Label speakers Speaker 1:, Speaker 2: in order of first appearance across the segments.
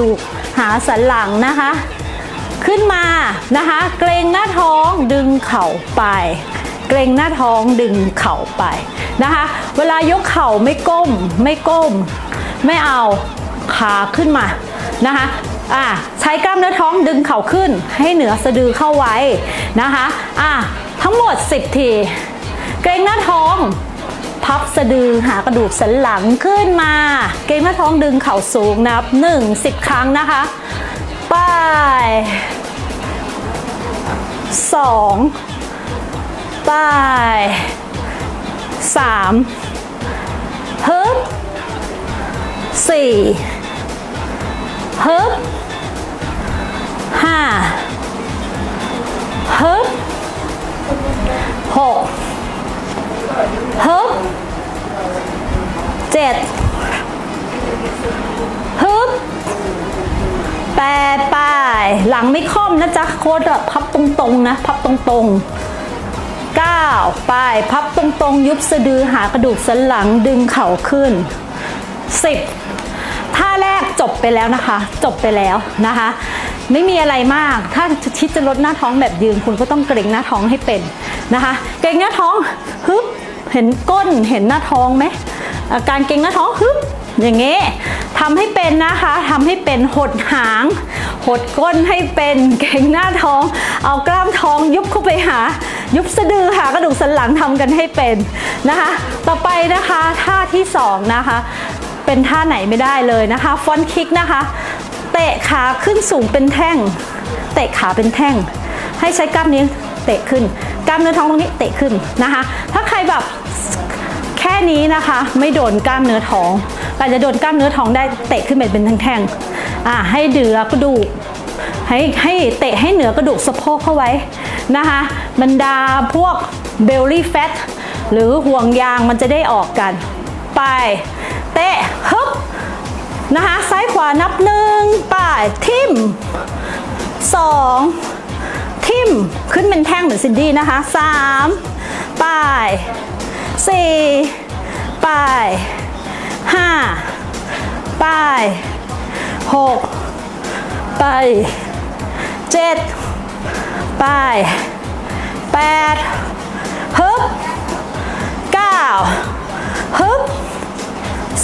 Speaker 1: ดูกหาสันหลังนะคะ ขึ้นมานะคะ เกรงหน้าท้องดึงเข่าไป เกรงหน้าท้องดึงเข่าไปนะคะ เวลายกเข่าไม่ก้มไม่ก้ม ไม่เอาขาขึ้นมานะคะอะใช้กล้ามเนื้อท้องดึงเข่าขึ้น ให้เหนือสะดือเข้าไว้นะคะอะทั้งหมด 10 ที เกรงหน้าท้อง พับสะดือหากระดูกสันหลังขึ้นมา เกรงหน้าท้องดึงเข่าสูงนับ 1 10 ครั้งนะคะ ไป 2 ไป 3 ฮึบ 4 ฮึบ 5 ฮึบ 6 ฮึบเจ็ดฮึบแปดไป หลังไม่ค่อมนะจ๊ะ โค้ดแบบพับตรงๆนะ พับตรงๆ9ไปพับตรงๆ ยุบสะดือหากระดูกสันหลังดึงเข่าขึ้น 10ท่าแรกจบไปแล้วนะคะ จบไปแล้วนะคะ ไม่มีอะไรมากถ้าชิดจะลดหน้าท้องแบบยืนคุณก็ต้องเกร็งหน้าท้องให้เป็นนะคะ เกร็งหน้าท้องฮึบ เห็นก้นเห็นหน้าท้องไหมอาการเกร็งหน้าท้องฮึบอย่างเงี้ทำให้เป็นนะคะทำให้เป็นหดหาง หดก้นให้เป็นเกรงหน้าท้อง เอากล้ามท้องยุบเข้าไปหา ยุบสะดือหากระดูกสันหลังทำกันให้เป็นนะคะ ต่อไปนะคะท่าที่สองนะคะ เป็นท่าไหนไม่ได้เลยนะคะฟอนคิกนะคะ เตะขาขึ้นสูงเป็นแท่ง เตะขาเป็นแท่ง ให้ใช้กล้ามเนื้อเตะขึ้น ล้ามเนื้อท้องตรงนี้เตะขึ้นนะคะ ถ้าใครแบบแค่นี้นะคะไม่โดนกล้ามเนื้อท้องแต่จะโดนกล้ามเนื้อท้องได้เตะขึ้นไปเป็นแท่งๆอ่าให้เดือกระดูกให้ให้เตะให้เหนือกระดูกสะโพกเข้าไว้นะคะบรรดาพวกเบลลี่แฟตหรือห่วงยางมันจะได้ออกกัน ไปเตะฮึบนะคะซ้ายขวานับหนึ่งป่ายทิมสอง ทิมขึ้นเป็นแท่งเหมือนซินดี้นะคะสามป่ายสี่ป่ายห้าป่ายหกไปเจ็ดไปแปดฮึบเก้าฮึบ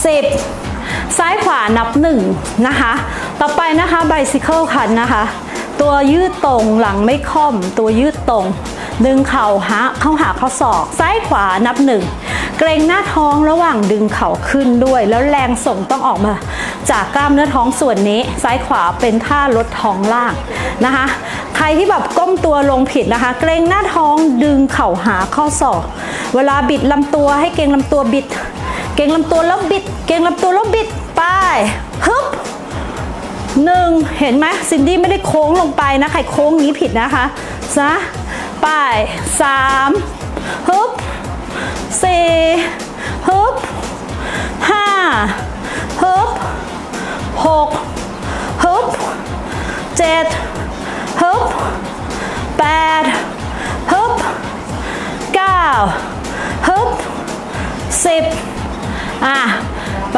Speaker 1: สิบซ้ายขวานับหนึ่งนะคะ ต่อไปนะคะไบซิเคิลคันนะคะ ตัวยืดตรงหลังไม่ค่อม ตัวยืดตรง ดึงเข่าหาเข้าหาข้อศอก ซ้ายขวานับหนึ่งเกรงหน้าท้องระหว่างดึงเข่าขึ้นด้วย แล้วแรงส่งต้องออกมา จากกล้ามเนื้อท้องส่วนนี้ ซ้ายขวาเป็นท่าลดท้องล่างนะคะ ใครที่แบบก้มตัวลงผิดนะคะ เกรงหน้าท้องดึงเข่าหาข้อศอก เวลาบิดลำตัวให้เกรงลำตัวบิด เกรงลำตัวแล้วบิด เกรงลำตัวแล้วบิดไปฮึบ หนึ่งเห็นไหมซินดี้ไม่ได้โค้งลงไปนะใครโค้งนี้ผิดนะคะซะไปสามฮึบสี่ฮึบห้าฮึบหกฮึบเจ็ดฮึบแปดฮึบเก้าฮึบสิบอะ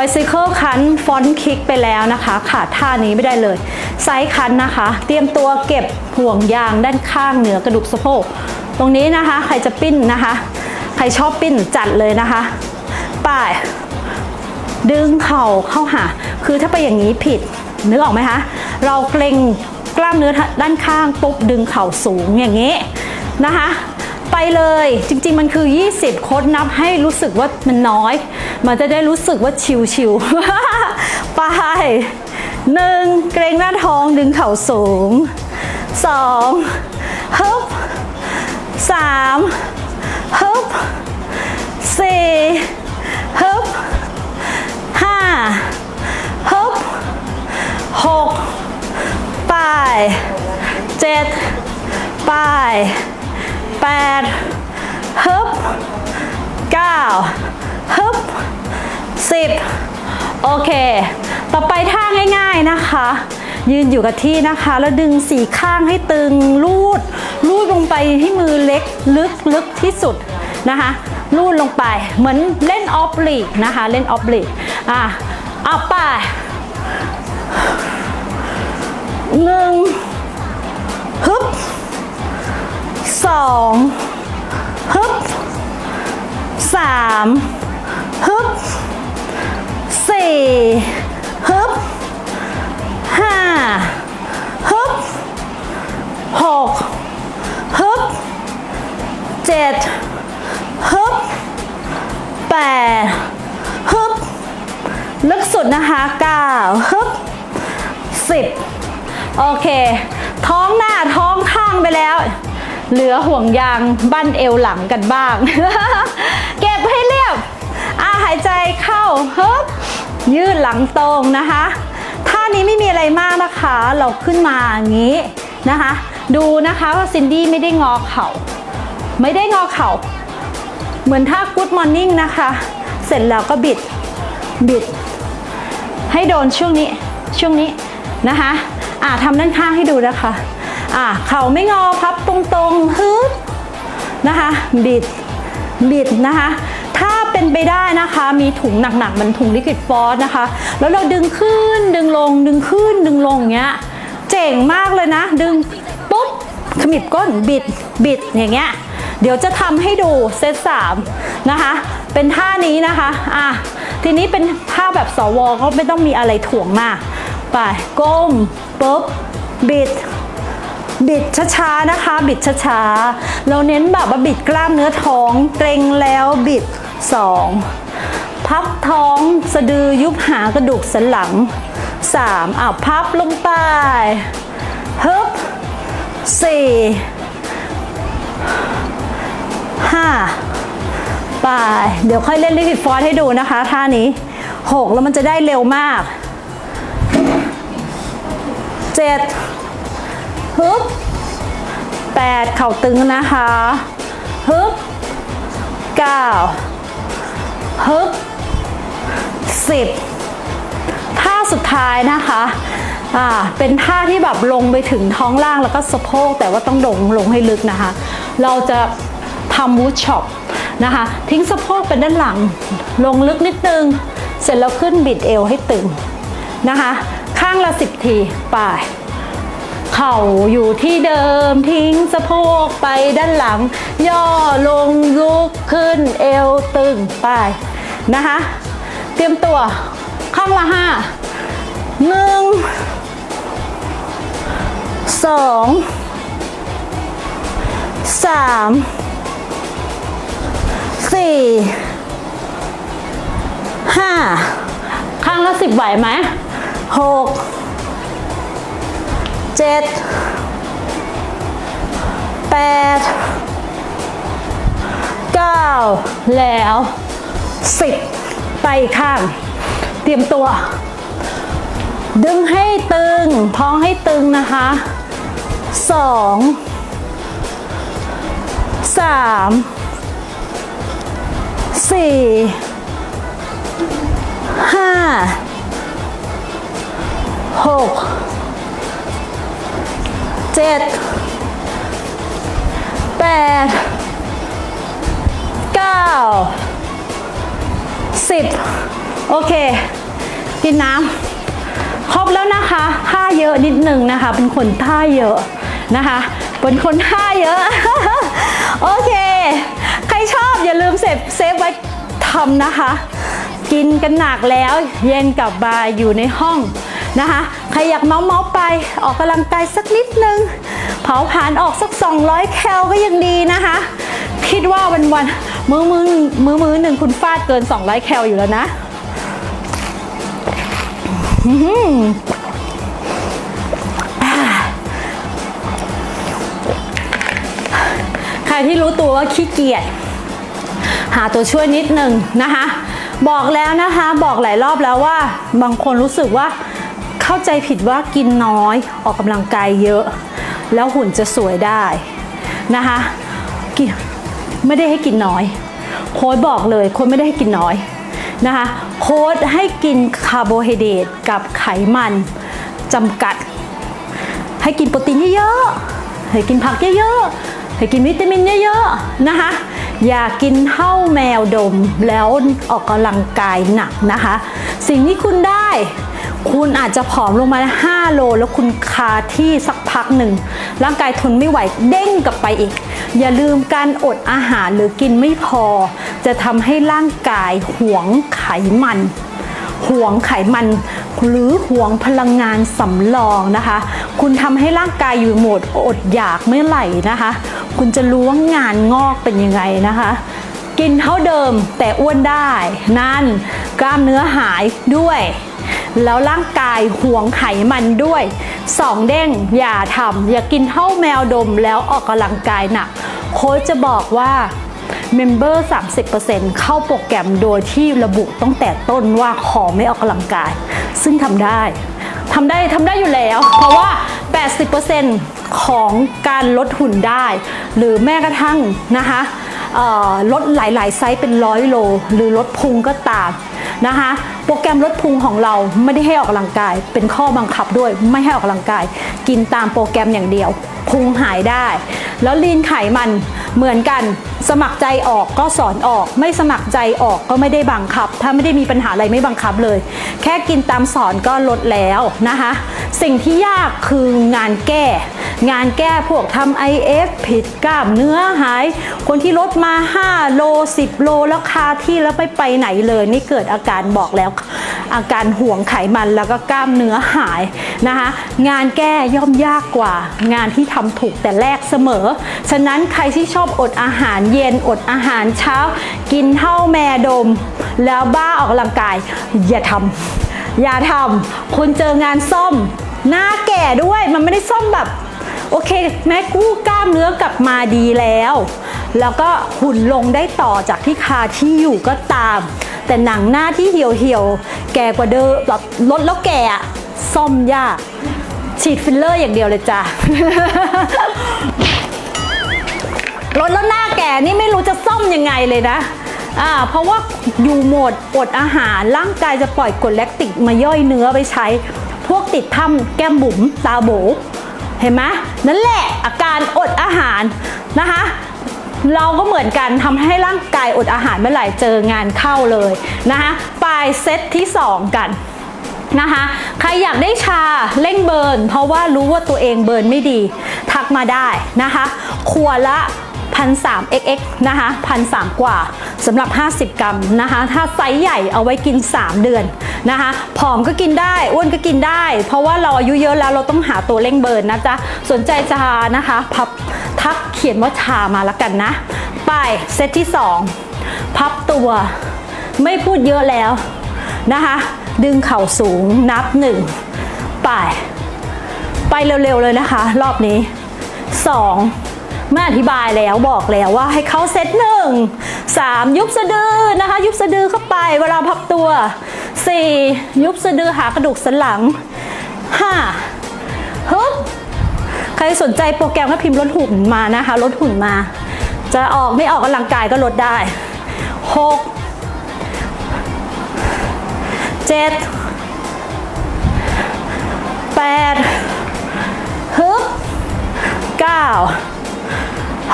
Speaker 1: ไบซิเคิลคันฟอนคิกไปแล้วนะคะ ขาดท่านี้ไม่ได้เลย ไซส์คันนะคะ เตรียมตัวเก็บห่วงยางด้านข้างเหนือกระดูกสะโพก ตรงนี้นะคะ ใครจะปิ้นนะคะ ใครชอบปิ้นจัดเลยนะคะป่าย ดึงเข่าเข้าหา คือถ้าไปอย่างนี้ผิดนึกออกไหมคะ เราเกรงกล้ามเนื้อด้านข้างปุ๊บดึงเข่าสูงอย่างนี้นะคะ ไปเลย จริง ๆ มันคือ 20 โค้ดนับให้รู้สึกว่ามันน้อย มันจะได้รู้สึกว่าชิวๆไปหนึ่งเกรงหน้าท้องดึงเข่าสูงสองฮึบสามฮึบสี่ฮึบห้าฮึบหกไปเจ็ดไปแป ดฮึบเก้าฮึบสิบโอเค ต่อไปท่าง่าย ๆนะคะ ยืนอยู่กับที่นะคะ แล้วดึงสี่ข้างให้ตึงลูด ลูดลงไปที่มือเล็กลึกลึกที่สุดนะคะลูดลงไป เหมือนเล่นออฟลีกนะคะ เล่นออฟลีกอะเอาไปหนึ่ง องฮึบสามฮึบสี่ฮึบห้าฮึบหกฮึบเจ็ดฮึบแปดฮึบลึกสุดนะคะเก้าฮึบสิบโอเค ท้องหน้าท้องข้างไปแล้ว เหลือห่วงยางบั้นเอวหลังกันบ้าง เก็บให้เรียบอ่าหายใจเข้าฮึบยืดหลังตรงนะคะท่านี้ไม่มีอะไรมากนะคะ เราขึ้นมาอย่างนี้นะคะ ดูนะคะว่าซินดี้ไม่ได้งอเข่าไม่ได้งอเข่าเหมือนท่า Good Morning นะคะ เสร็จแล้วก็บิดบิด ให้โดนช่วงนี้ช่วงนี้นะคะอ่าทำด้านข้างให้ดูนะคะ อ่าเข่าไม่งอพับตรงๆฮึบนะคะบิดบิดนะคะ ถ้าเป็นไปได้นะคะ มีถุงหนักๆมันถุงลิควิดฟอสนะคะ แล้วเราดึงขึ้นดึงลงดึงขึ้นดึงลงอย่างเงี้ยเจ๋งมากเลยนะ ดึงปุ๊บขมิบก้นบิดบิดอย่างเงี้ยเดี๋ยวจะทำให้ดูเซตสามนะคะ เป็นท่านี้นะคะอะทีนี้เป็นท่าแบบสวก็ไม่ต้องมีอะไรถ่วงมากไปก้มปุ๊บบิด บิดช้าๆนะคะ บิดช้าๆ เราเน้นแบบว่าบิดกล้ามเนื้อท้องเกรงแล้วบิด 2 พับท้องสะดือยุบหากระดูกสันหลัง 3อะพับลงไปฮึบ4 5ไปเดี๋ยวค่อยเล่นลิควิดฟอร์ให้ดูนะคะท่านี้6แล้วมันจะได้เร็วมาก7 ฮึบแปดเข่าตึงนะคะฮึบเก้าฮึบสิบท่าสุดท้ายนะคะอ่าเป็นท่าที่แบบลงไปถึงท้องล่างแล้วก็สะโพก แต่ว่าต้องลงลงให้ลึกนะคะ เราจะทำวูดช็อปนะคะ ทิ้งสะโพกเป็นด้านหลัง ลงลึกนิดนึง เสร็จแล้วขึ้นบิดเอวให้ตึงนะคะ ข้างละสิบทีไป เข่าอยู่ที่เดิมทิ้งสะโพกไปด้านหลัง ย่อลงลุกขึ้นเอวตึงไปนะคะ เตรียมตัวข้างละห้าหนึ่งสองสามสี่ห้าข้างละสิบไหวไหมหก เจ็ดแปดเก้าแล้วสิบไปอีกข้าง เตรียมตัว ดึงให้ตึง ท้องให้ตึงนะคะสองสามสี่ห้าหก เจ็ดแปดเก้าสิบโอเค กินน้ำครบแล้วนะคะท่าเยอะนิดนึงนะคะ เป็นคนท่าเยอะนะคะเป็นคนท่าเยอะ โอเค ใครชอบอย่าลืมเซฟเซฟไว้ทำนะคะ กินกันหนักแล้ว เย็นกลับมาอยู่ในห้องนะคะ รอยากเมาเมาๆไปออกกำลังกายสักนิดนึง เผาผลาญออกสัก 200 แคลก็ยังดีนะคะ คิดว่าวันวันๆมือมือมือมือหนึ่งคุณฟาดเกิน 200 แคลอยู่แล้วนะใครที่รู้ตัวว่าขี้เกียจหาตัวช่วยนิดหนึ่งนะคะ บอกแล้วนะคะ บอกหลายรอบแล้วว่า บางคนรู้สึกว่า เข้าใจผิดว่ากินน้อยออกกำลังกายเยอะ แล้วหุ่นจะสวยได้นะคะกินไม่ได้ให้กินน้อย โค้ดบอกเลยโค้ดไม่ได้ให้กินน้อยนะคะโค้ดให้กินคาร์โบไฮเดรตกับไขมันจำกัด ให้กินโปรตีนเยอะๆให้กินผักเยอะๆให้กินวิตามินเยอะๆนะคะอย่ากินเท่าแมวดมแล้วออกกำลังกายหนักนะคะ สิ่งที่คุณได้ คุณอาจจะผอมลงมา 5 โล แล้วคุณคาที่สักพักหนึ่ง ร่างกายทนไม่ไหวเด้งกลับไปอีก อย่าลืมการอดอาหารหรือกินไม่พอ จะทำให้ร่างกายหวงไขมันหวงไขมันหรือหวงพลังงานสำรองนะคะ คุณทำให้ร่างกายอยู่โหมดอดอยากเมื่อไหร่นะคะ คุณจะรู้ว่างานงอกเป็นยังไงนะคะ กินเท่าเดิมแต่อ้วนได้ นั่นกล้ามเนื้อหายด้วย แล้วร่างกายห่วงไขมันด้วยสองเด้งอย่าทำอย่ากินเท่าแมวดมแล้วออกกำลังกายหนัก โค้ชจะบอกว่าเมมเบอร์ 30%เข้าโปรแกรมโดยที่ระบุตั้งแต่ต้นว่าขอไม่ออกกำลังกาย ซึ่งทำได้ทำได้ทำได้อยู่แล้ว เพราะว่า 80%ของการลดหุ่นได้ หรือแม้กระทั่งนะคะลดหลาย ๆ ไซส์เป็นร้อยโล หรือลดพุงก็ตามนะคะ โปรแกรมลดพุงของเราไม่ได้ให้ออกกำลังกาย เป็นข้อบังคับด้วยไม่ให้ออกกำลังกาย กินตามโปรแกรมอย่างเดียว พุงหายได้ แล้วลีนไขมันเหมือนกัน สมัครใจออกก็สอนออก ไม่สมัครใจออกก็ไม่ได้บังคับ ถ้าไม่ได้มีปัญหาอะไรไม่บังคับเลย แค่กินตามสอนก็ลดแล้วนะคะ สิ่งที่ยากคืองานแก้ งานแก้พวกทำ IF ผิดกล้ามเนื้อหาย คนที่ลดมา 5 โล 10 โลแล้วคาที่แล้วไม่ไปไหนเลย นี่เกิดอาการบอกแล้วอาการห่วงไขมันแล้วก็กล้ามเนื้อหายนะคะ งานแก้ย่อมยากกว่า งานที่ทำถูกแต่แรกเสมอ ฉะนั้นใครที่ชอบอดอาหารเย็นอดอาหารเช้า กินเท่าแม่ดม แล้วบ้าออกกำลังกาย อย่าทำอย่าทำคุณเจองานซ่อม หน้าแก่ด้วยมันไม่ได้ซ่อมแบบโอเค แม้กู้กล้ามเนื้อกลับมาดีแล้ว แล้วก็หุ่นลงได้ต่อจากที่คาที่อยู่ก็ตาม แต่หนังหน้าที่เหี่ยวเหี่ยวๆแก่กว่าเดิมแบบลดแล้วแก่อะซ่อมยาก ฉีดฟิลเลอร์อย่างเดียวเลยจ้ะลดแล้วหน้าแก่นี่ไม่รู้จะซ่อมยังไงเลยนะอ่าเพราะว่าอยู่โหมดอดอาหารร่างกายจะปล่อยกรดแลคติกมาย่อยเนื้อไปใช้ พวกติดถ้ำแก้มบุ๋มตาโบ เห็นไหมนั่นแหละอาการอดอาหารนะคะ เราก็เหมือนกันทำให้ร่างกายอดอาหารเมื่อไหร่เจองานเข้าเลยนะคะไปเซตที่ 2 กันนะคะใครอยากได้ชาเร่งเบิร์น เพราะว่ารู้ว่าตัวเองเบิร์นไม่ดี ทักมาได้นะคะขวดละ พันสาม xx นะคะพันสามกว่าสำหรับ 50 กรัมนะคะ ถ้าไซส์ใหญ่เอาไว้กิน 3 เดือนนะคะผอมก็กินได้อ้วนก็กินได้ เพราะว่าเราอายุเยอะแล้วเราต้องหาตัวเร่งเบิร์นนะจ๊ะ สนใจชานะคะพับทักเขียนว่าชามาแล้วกันนะ ไปเซตที่ 2 พับตัว ไม่พูดเยอะแล้วนะคะ ดึงเข่าสูงนับหนึ่งไป ไปเร็วๆเลยนะคะ รอบนี้สอง ไม่อธิบายแล้วบอกแล้วว่าให้เข้าเซตหนึ่งสามยุบสะดือนะคะ ยุบสะดือเข้าไปเวลาพับตัวสี่ยุบสะดือหากระดูกสันหลังห้าฮึบใครสนใจโปรแกรมก็พิมพ์ลดหุ่นมานะคะลดหุ่นมา จะออกไม่ออกกำลังกายก็ลดได้หกเจ็ดแปดฮึบเก้า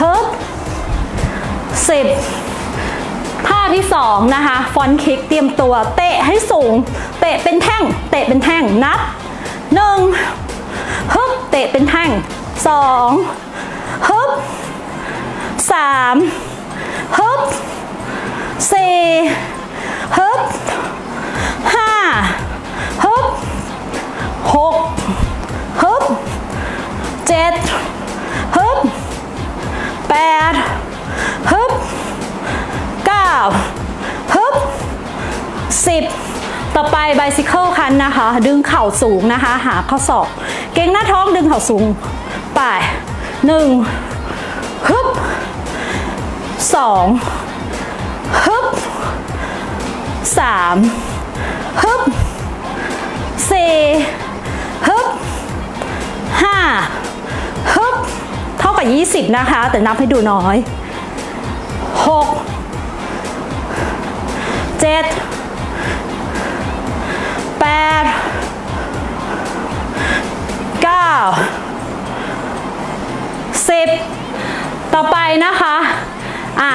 Speaker 1: ฮึบสิบท่าที่สองนะคะฟอนคิกเตรียมตัว เตะให้สูง เตะเป็นแท่ง เตะเป็นแท่งนับหนึ่งฮึบเตะเป็นแท่งสองฮึบสามฮึบสี่ฮึบห้าฮึบหกฮึบเจ็ด ดฮึบเก้าฮึบสิบต่อไปไบซิเคิลคันนะคะ ดึงเข่าสูงนะคะ หาข้อศอก เก่งหน้าท้องดึงเข่าสูง ไปหนึ่งฮึบสองฮึบสามฮึบสี่ฮึบห้า เท่ากับ20 นะคะ แต่นับให้ดูน้อยหกเจ็ดแปดเก้าสิบต่อไปนะคะ อะ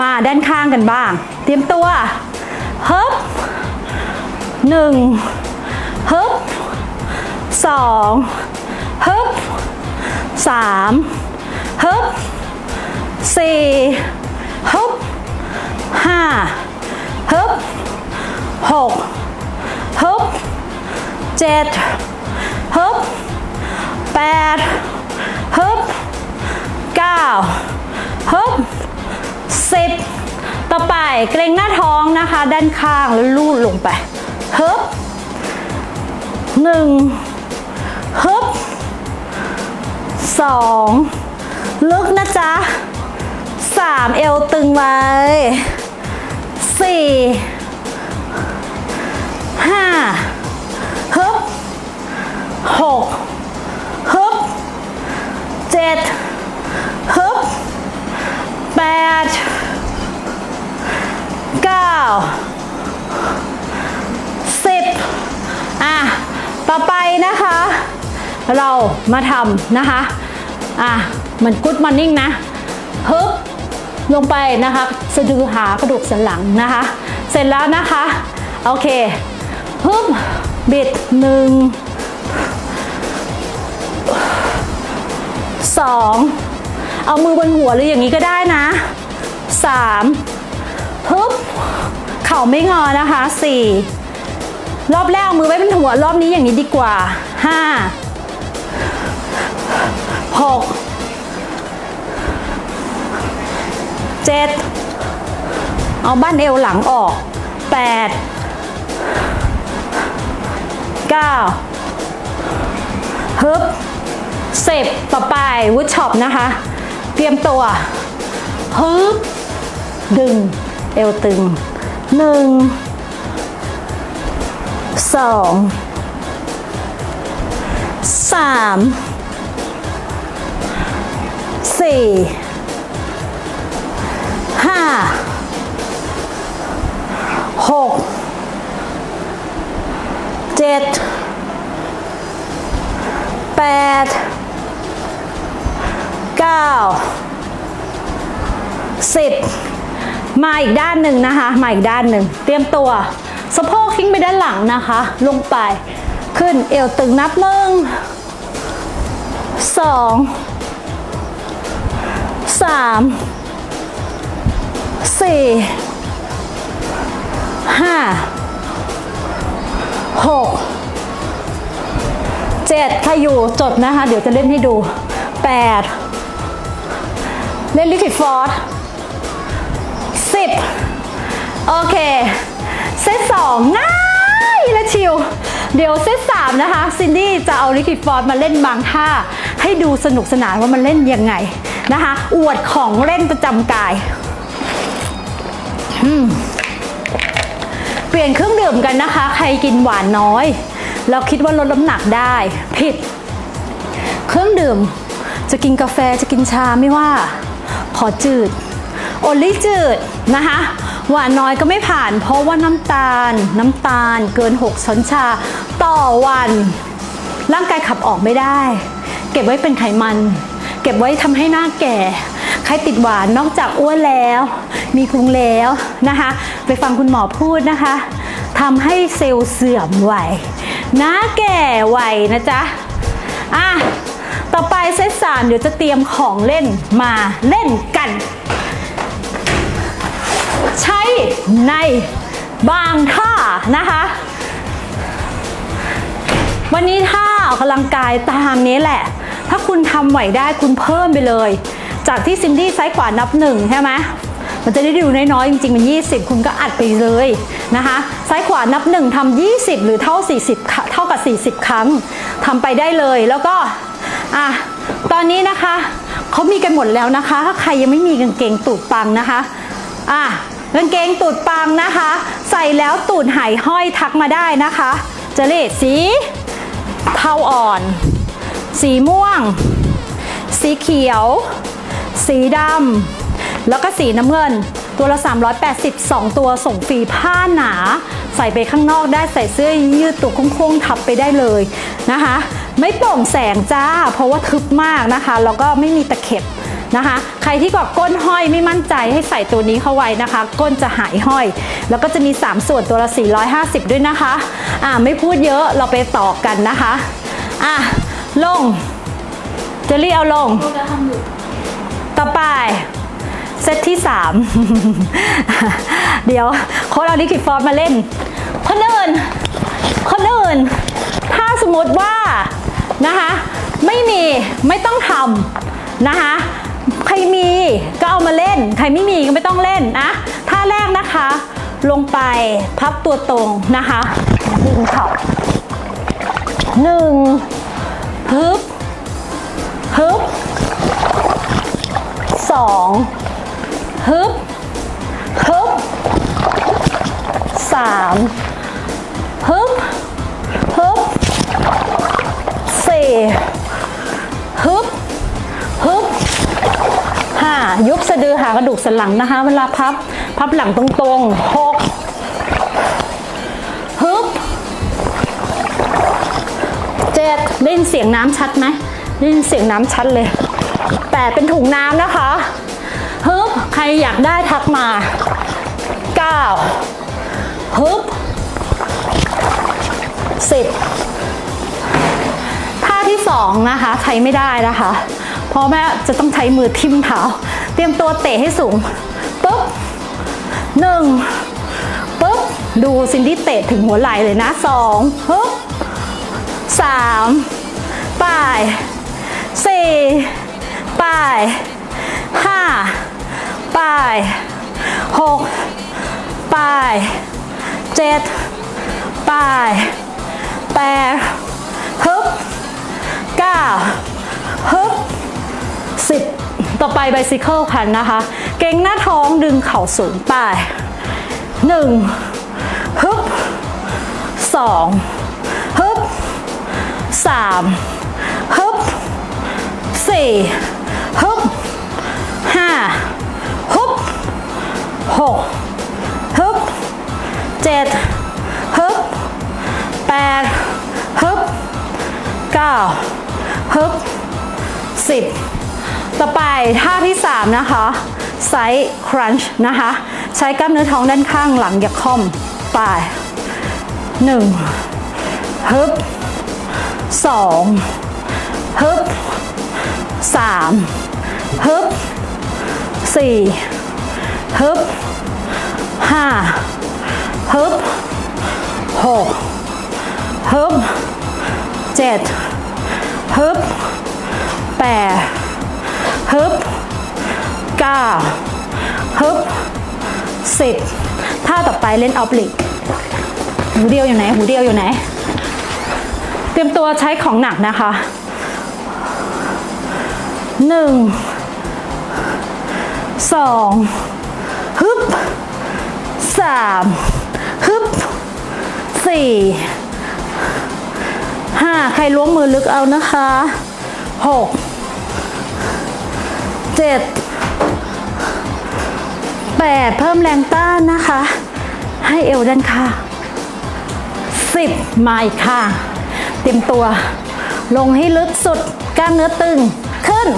Speaker 1: มาด้านข้างกันบ้าง เตรียมตัวฮึบหนึ่งฮึบสองฮึบสาม ฮึบสี่ฮึบห้าฮึบหกฮึบเจ็ดฮึบแปดฮึบเก้าฮึบสิบต่อไปเกรงหน้าท้องนะคะ ด้านข้างแล้วลูดลงไปฮึบหนึ่งฮึบสอง ลึกนะจ๊ะสามเอวตึงไว้สี่ห้าฮึบหกฮึบเจ็ดฮึบแปดเก้าสิบอะ ต่อไปนะคะ เรามาทำนะคะ อะ มือนกุ๊ดมอร์นิ่งนะฮึบลงไปนะคะสะดือหากระดูกสันหลังนะคะ เสร็จแล้วนะคะ โอเคฮึบบิดหนึ่งสองเอามือบนหัวหรืออย่างนี้ก็ได้นะสามฮึบเข่าไม่งอนะคะสี่รอบแรกเอามือไว้บนหัวรอบนี้อย่างนี้ดีกว่าห้าหก เจ็ดเอาบ้านเอวหลังออกแปดเก้าฮึบสิบต่อไปวุดช็อปนะคะ เตรียมตัวฮึบดึง เอวตึงหนึ่งสองสามสี่ ห้าหกเจ็ดแปดเก้าสิบมาอีกด้านหนึ่งนะคะ มาอีกด้านหนึ่ง เตรียมตัวสะโพกทิ้งไปด้านหลังนะคะ ลงไป ขึ้นเอวตึงนับหนึ่งสองสาม สี่ห้าหกเจ็ดถ้าอยู่จดนะคะ เดี๋ยวจะเล่นให้ดูแปดเล่นลิควิดฟอร์ดสิบโอเค เซตสองง่ายและชิว เดี๋ยวเซตสามนะคะ ซินดี้จะเอาลิควิดฟอร์ดมาเล่นบางท่า ให้ดูสนุกสนานว่ามันเล่นยังไงนะคะ อวดของเล่นประจำกาย เปลี่ยนเครื่องดื่มกันนะคะ ใครกินหวานน้อยแล้วคิดว่าลดน้ำหนักได้ ผิด เครื่องดื่ม จะกินกาแฟจะกินชาไม่ว่า ขอจืดโอลี่จืดนะคะหวานน้อยก็ไม่ผ่าน เพราะว่าน้ำตาล น้ำตาลเกิน 6 ช้อนชา ต่อวัน ร่างกายขับออกไม่ได้ เก็บไว้เป็นไขมัน เก็บไว้ทำให้หน้าแก่ ครติดหวานนอกจากอ้วนแล้ว มีพุงแล้วนะคะ ไปฟังคุณหมอพูดนะคะทำให้เซลล์เสื่อมไวหน้าแก่ไวนะจ๊ะอะต่อไปเซตสามเดี๋ยวจะเตรียมของเล่นมาเล่นกัน ใช้ในบางท่านะคะ วันนี้ท่าออกกำลังกายตามนี้แหละ ถ้าคุณทำไหวได้คุณเพิ่มไปเลย จากที่ซินดี้ซ้ายขวานับหนึ่งใช่ไหมมันจะได้ดูน้อยๆจริงๆมัน 20 คุณก็อัดไปเลยนะคะซ้ายขวานับหนึ่งทำ20 หรือเท่า 40 เท่ากับ 40 ครั้งทำไปได้เลยแล้วก็อะตอนนี้นะคะเขามีกันหมดแล้วนะคะ ถ้าใครยังไม่มีกางเกงตูดปังนะคะอะกางเกงตูดปังนะคะ ใส่แล้วตูดหายห้อยทักมาได้นะคะจะเลดสีเทาอ่อน สีม่วง สีเขียว สีดำแล้วก็สีน้ำเงิน ตัวละ 380 2 ตัวส่งฟรีผ้าหนา ใส่ไปข้างนอกได้ใส่เสื้อยืดตัวโค้งๆทับไปได้เลยนะคะ ไม่โปร่งแสงจ้า เพราะว่าทึบมากนะคะแล้วก็ไม่มีตะเข็บนะคะ ใครที่กอกก้นห้อยไม่มั่นใจให้ใส่ตัวนี้เข้าไว้นะคะ ก้นจะหายห้อย แล้วก็จะมี 3 ส่วนตัวละ 450 ด้วยนะคะ อ่าไม่พูดเยอะเราไปต่อกันนะคะ อะลง เจลลี่เอาลง ต่อไปเซตที่ 3 เดี๋ยวโค้ดเอาลิคิดฟอร์มมาเล่น คนอื่น คนอื่น ถ้าสมมติว่านะคะ ไม่มีไม่ต้องทำนะคะ ใครมีก็เอามาเล่น ใครไม่มีก็ไม่ต้องเล่นนะท่าแรกนะคะ ลงไปพับตัวตรงนะคะดึงเข่าหนึ่งฮึบ สองฮึบฮึบสามฮึบฮึบสี่ฮึบฮึบห้ายุบสะดือหากระดูกสันหลังนะคะ เวลาพับ พับหลังตรงๆหกฮึบเจ็ดได้ยินเสียงน้ำชัดไหมได้ยินเสียงน้ำชัดเลย แต่เป็นถุงน้ำนะคะฮึบใครอยากได้ทักมาเก้าฮึบสิบท่าที่สองนะคะใช้ไม่ได้นะคะ เพราะแม่จะต้องใช้มือทิ่มเท้า เตรียมตัวเตะให้สูงปุ๊บหนึ่งปุ๊บดูซินดี้เตะถึงหัวไหล่เลยนะสองฮึบสามป่ายสี่ายห้าป่ายหกป่ายเจ็ดป่ายแปดฮึบเก้าฮึบสิบต่อไปไบซิเคิลคันนะคะ เก่งหน้าท้องดึงเข่าสูงไปหนึ่งฮึบสองฮึบสามฮึบสี่ ฮึบหกฮึบเจ็ดฮึบแปดฮึบเก้าฮึบสิบต่อไปท่าที่3นะคะไซส์ครันช์นะคะ ใช้กล้ามเนื้อท้องด้านข้างหลังอย่าค่อมไปหนึ่งฮึบสองฮึบสามฮึบ สี่ฮึบห้าฮึบหกฮึบเจ็ดฮึบแปดฮึบเก้าฮึบสิบท่าต่อไปเล่นออฟลิกหูเดียวอยู่ไหนหูเดียวอยู่ไหน เตรียมตัวใช้ของหนักนะคะหนึ่ง สองฮึบสามฮึบสี่ห้าใครล้วงมือลึกเอานะคะหกเจ็ดแปดเพิ่มแรงต้านนะคะ ให้เอวด้านข้างสิบมาอีกค่ะ เตรียมตัว ลงให้ลึกสุดกล้ามเนื้อตึงขึ้น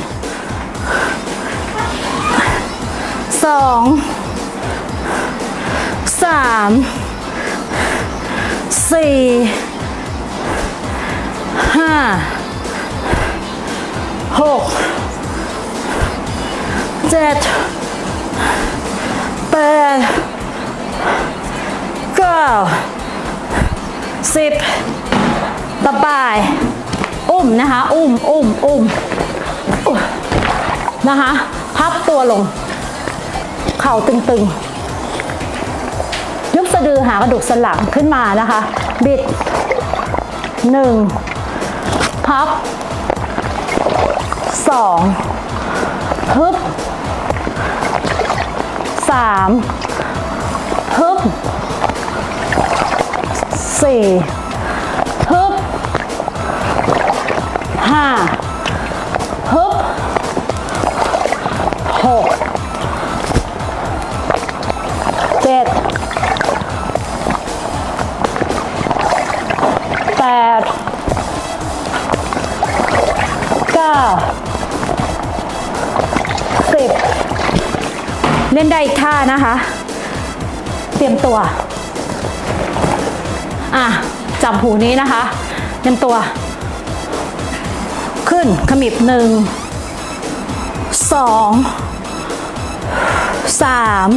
Speaker 1: สองสามสี่ห้าหกเจ็ดแปดเก้าสิบต่อไปอุ้มนะคะ อุ้มอุ้มอุ้มนะคะ พับตัวลง เข่าตึงๆ ยุบสะดือหากระดูกสันหลังขึ้นมานะคะ บิดหนึ่งพับสองฮึบสามฮึบสี่ฮึบห้า ล่นได้อีกท่านะคะ เตรียมตัว อะ จับหูนี้นะคะ เตรียมตัว ขึ้นขมิบหนึ่งสองสาม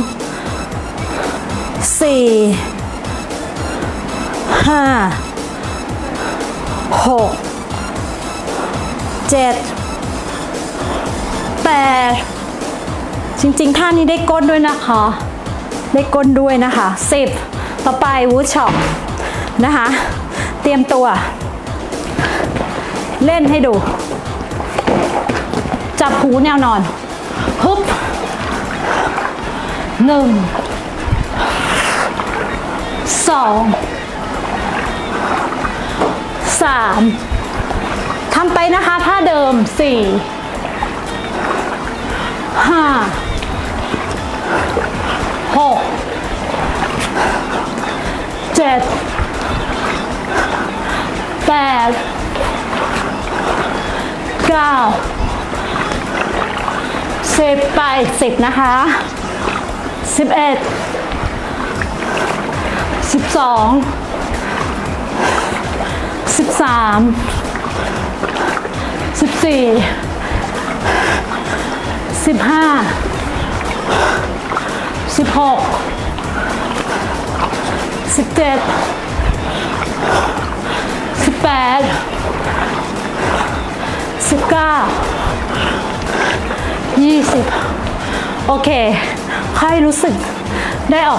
Speaker 1: สี่ห้าหกเจ็ดแปด จริงๆท่านี้ได้ก้นด้วยนะคะ ได้ก้นด้วยนะคะสิบต่อไปวูดช็อปนะคะ เตรียมตัว เล่นให้ดู จับหูแนวนอนฮึบหนึ่งสองสามทำไปนะคะท่าเดิมสี่ห้า หกเจ็ดแปดเก้าสิบไปสิบนะคะสิบเอ็ดสิบสองสิบสามสิบสี่สิบห้า สิบหกสิบเจ็ดสิบแปดสิบเก้ายี่สิบโอเคใครรู้สึกได้ออก